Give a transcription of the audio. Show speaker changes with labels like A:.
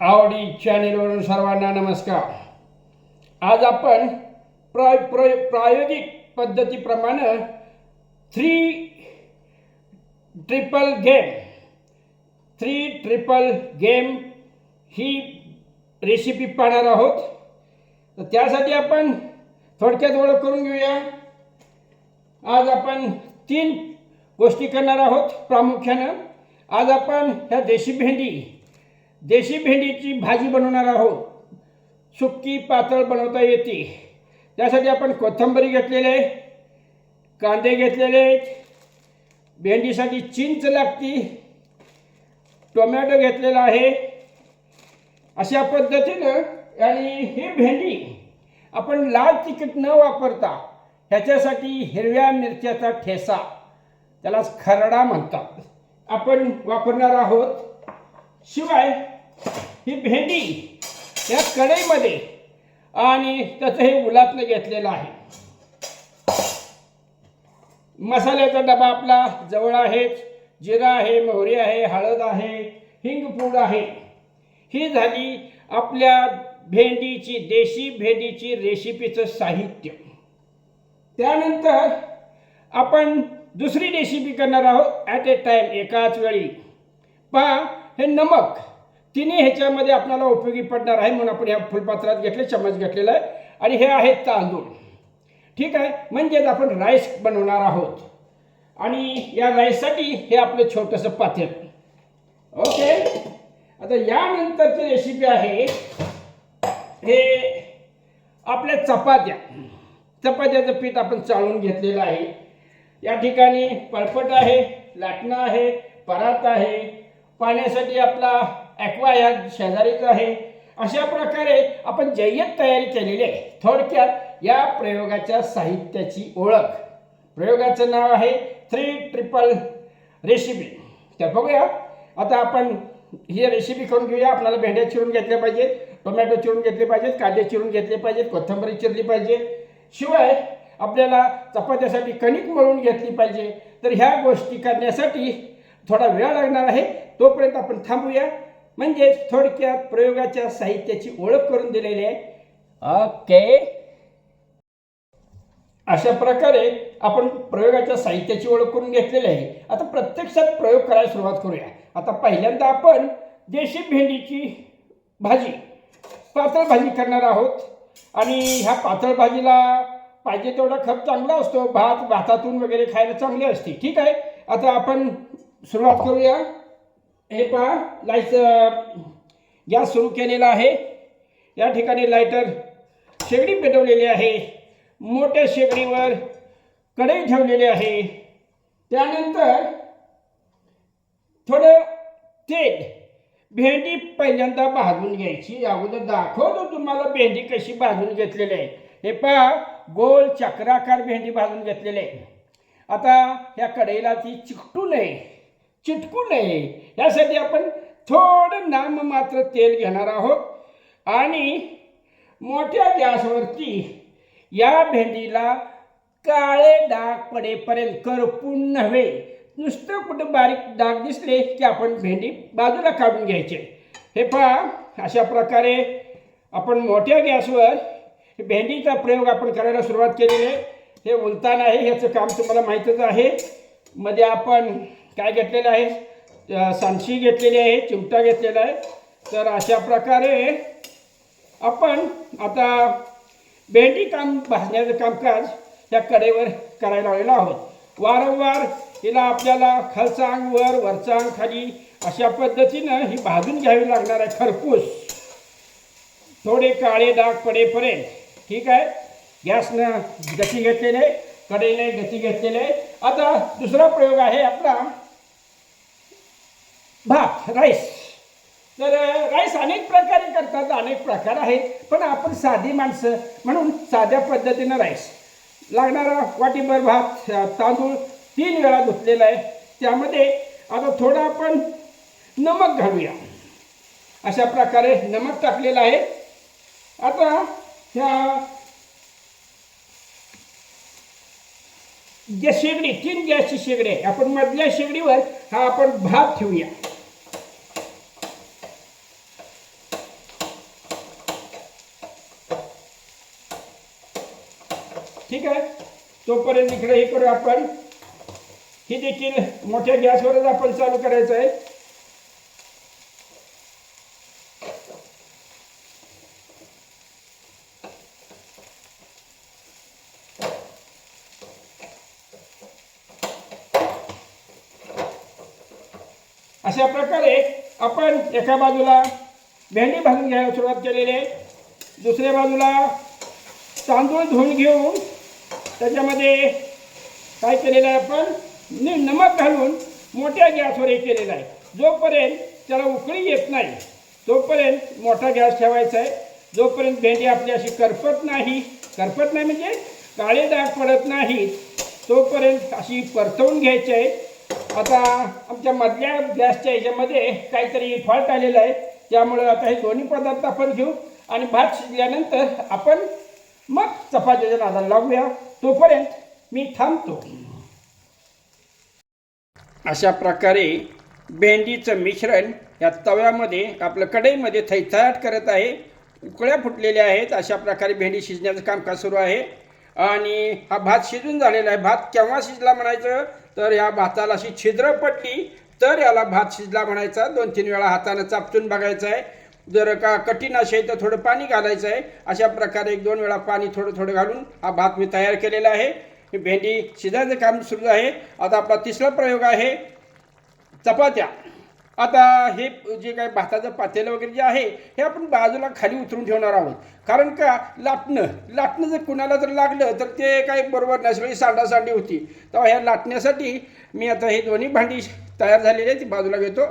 A: आवडी चॅनेलवरून सर्वांना नमस्कार. आज आपण प्राय प्रय प्रायोगिक पद्धतीप्रमाणे three triple game three triple game ही रेसिपी पाहणार आहोत. तर त्यासाठी आपण थोडक्यात ओळख करून घेऊया. आज आपण तीन गोष्टी करणार आहोत प्रामुख्यानं. आज आपण ह्या देशी भेंडी देशी भेंडीची भाजी बनवणार आहोत. सुक्की पातळ बनवता येते. त्यासाठी आपण कोथिंबरी घेतलेले आहे, कांदे घेतलेले आहेत. भेंडीसाठी चिंच लागती. टोमॅटो घेतलेला आहे. अशा पद्धतीनं आणि ही भेंडी आपण लाल तिखट न वापरता ह्याच्यासाठी हिरव्या मिरच्याचा ठेसा त्यालाच खरडा म्हणतात. आपण वापरणार आहोत. शिवाय ही भेंडी या कढईमध्ये आणि त्याचं हे उलातलं घेतलेलं आहे. मसाल्याचा डबा आपला जवळ आहेच. जिरा आहे मोहरी आहे हळद आहे हिंग पूड आहे. ही झाली आपल्या भेंडीची देशी भेंडीची रेसिपीचं साहित्य. त्यानंतर आपण दुसरी रेसिपी करणार आहोत ॲट ए टाईम एकाच वेळी. पहा हे नमक. तिन्ही ह्याच्यामध्ये आपल्याला उपयोगी पडणार आहे म्हणून आपण ह्या फुलपात्रात घेतले चमच घेतलेला आहे. आणि हे आहेत तांदूळ. ठीक आहे? म्हणजेच आपण राईस बनवणार आहोत. आणि या राईससाठी हे आपलं छोटंसं पात्र ओके? आता यानंतरची रेसिपी आहे हे आपल्या चपात्या. चपात्याचं पीठ आपण चाळून घेतलेलं आहे. या ठिकाणी पळपट आहे लाटणं आहे परात आहे. पाण्यासाठी आपला ॲक्वा या शेजारीच आहे. अशा प्रकारे आपण जय्यत तयारी केलेली आहे. थोडक्यात या प्रयोगाच्या साहित्याची ओळख. प्रयोगाचं नाव आहे थ्री ट्रिपल रेसिपी तर बघूया. आता आपण ही रेसिपी करून घेऊया. आपल्याला भेंड्या चिरून घेतल्या पाहिजेत टोमॅटो चिरून घेतले पाहिजेत कांदे चिरून घेतले पाहिजेत कोथिंबरी चिरली पाहिजे. शिवाय आपल्याला चपात्यासाठी कणिक मळून घेतली पाहिजे. तर ह्या गोष्टी करण्यासाठी थोडा वेळ लागणार आहे. तोपर्यंत आपण थांबूया. म्हणजेच थोडक्यात प्रयोगाच्या साहित्याची ओळख करून दिलेली आहे. ओके. अशा प्रकारे आपण प्रयोगाच्या साहित्याची ओळख करून घेतलेली आहे. आता प्रत्यक्षात प्रयोग करायला सुरुवात करूया. आता पहिल्यांदा आपण देशी भेंडीची भाजी पातळ भाजी करणार आहोत. आणि ह्या पातळ भाजीला पाहिजे तेवढा खप चांगला असतो. भात भातातून वगैरे खायला चांगली असते. ठीक आहे? आता आपण सुरुवात करूया. हे पहा लाइट गॅस सुरू केलेला आहे. या ठिकाणी लायटर शेगडी पेटवलेली आहे. मोठ्या शेगडीवर कढई ठेवलेली आहे. त्यानंतर थोडं तेल भेंडी पहिल्यांदा भाजून घ्यायची. अगोदर दाखवतो तुम्हाला भेंडी कशी भाजून घेतलेली आहे. हे पहा गोल चक्राकार भेंडी भाजून घेतलेली आहे. आता या कढईला ती चिकटू नये. चिटकू नये. यासाठी आपण थोडं नाम मात्र तेल घेणार आहोत. आणि मोठ्या गॅसवरती या भेंडीला काळे डाग पडेपर्यंत करपून नव्हे. नुसतं कुठं बारीक डाग दिसले की आपण भेंडी बाजूला काढून घ्यायचे. हे पहा अशा प्रकारे आपण मोठ्या गॅसवर भेंडीचा प्रयोग आपण करायला सुरुवात केलेली आहे. हे उलतान आहे ह्याचं काम तुम्हाला माहीतच आहे. मध्ये आपण काय घेतलेलं आहे? सांशी घेतलेली आहे चिमटा घेतलेला आहे. तर अशा प्रकारे आपण आता भेंडी काम भाजण्याचं कामकाज त्या कडेवर करायला आलेलो आहोत. वारंवार हिला आपल्याला खालचा वर वरचांग खाली अशा पद्धतीनं ही भाजून घ्यावी लागणार आहे खरपूस. थोडे काळे डाग पडेपर्यंत. ठीक आहे? गॅसनं गती घेतलेले कडेने गती घेतलेले आता दुसरा प्रयोग आहे आपला भात राईस. तर राईस अनेक प्रकारे करतात अनेक प्रकार आहेत. पण आपण साधी माणसं म्हणून साध्या पद्धतीनं राईस. लागणारा वाटीभर भात तांदूळ तीन वेळा धुतलेला आहे. त्यामध्ये आता थोडं आपण नमक घालूया. अशा प्रकारे नमक टाकलेलं आहे. आता ह्या जे शेगडी तीन गॅसची शेगडी आहे आपण मधल्या शेगडीवर हा आपण भात ठेवूया. ठीक आहे? तोपर्यंत इकडे हे करू आपण. ही देखील मोठ्या गॅसवरच आपण चालू करायचं आहे. अशा प्रकारे आपण एका बाजूला भेंडी भाजून घ्यायला सुरुवात केलेली आहे. दुसऱ्या बाजूला तांदूळ धुवून घेऊन त्याच्यामध्ये काय केलेलं आहे आपण? नि नमक घालून मोठ्या गॅसवर हे केलेलं आहे. जोपर्यंत त्याला उकळी येत नाही तोपर्यंत मोठा गॅस ठेवायचा आहे. जोपर्यंत भेंडी आपली अशी करपत नाही करपत नाही म्हणजे काळे दाग पडत नाही तोपर्यंत अशी परतवून घ्यायची आहे. आता आमच्या मधल्या गॅसच्या ह्याच्यामध्ये काहीतरी फॉल्ट आलेला आहे. त्यामुळं आता हे दोन्ही पदार्थ आपण घेऊ आणि भात शिजल्यानंतर आपण मग चपातीच्या नादाला लागूया. तोपर्यंत मी थांबतो. अशा प्रकारे भेंडीचं मिश्रण या तव्यामध्ये आपलं कढईमध्ये थैथयाट करत आहे. उकळ्या फुटलेल्या आहेत अशा प्रकारे भेंडी शिजण्याचं कामकाज सुरू आहे. आणि हा भात शिजून झालेला आहे. भात केव्हा शिजला म्हणायचं? तर या भाताला अशी छिद्र पडली तर याला भात शिजला म्हणायचा. दोन तीन वेळा हातानं चापचून बघायचं आहे. जर का कठीण असेल तर थोडं पाणी घालायचं आहे. अशा प्रकारे एक दोन वेळा पाणी थोडं थोडं घालून हा भात मी तयार केलेला आहे. ही भेंडी शिजायचं काम सुरू आहे. आता आपला तिसरा प्रयोग आहे चपात्या. आता हे जे काही भाताचं पातेलं वगैरे जे आहे हे आपण बाजूला खाली उतरून ठेवणार आहोत. कारण का लाटणं लाटणं जर कुणाला जर लागलं तर ते काही बरोबर नसली सांडासांडी होती. तेव्हा ह्या लाटण्यासाठी मी आता हे दोन्ही भांडी तयार झालेली आहे ती बाजूला घेतो.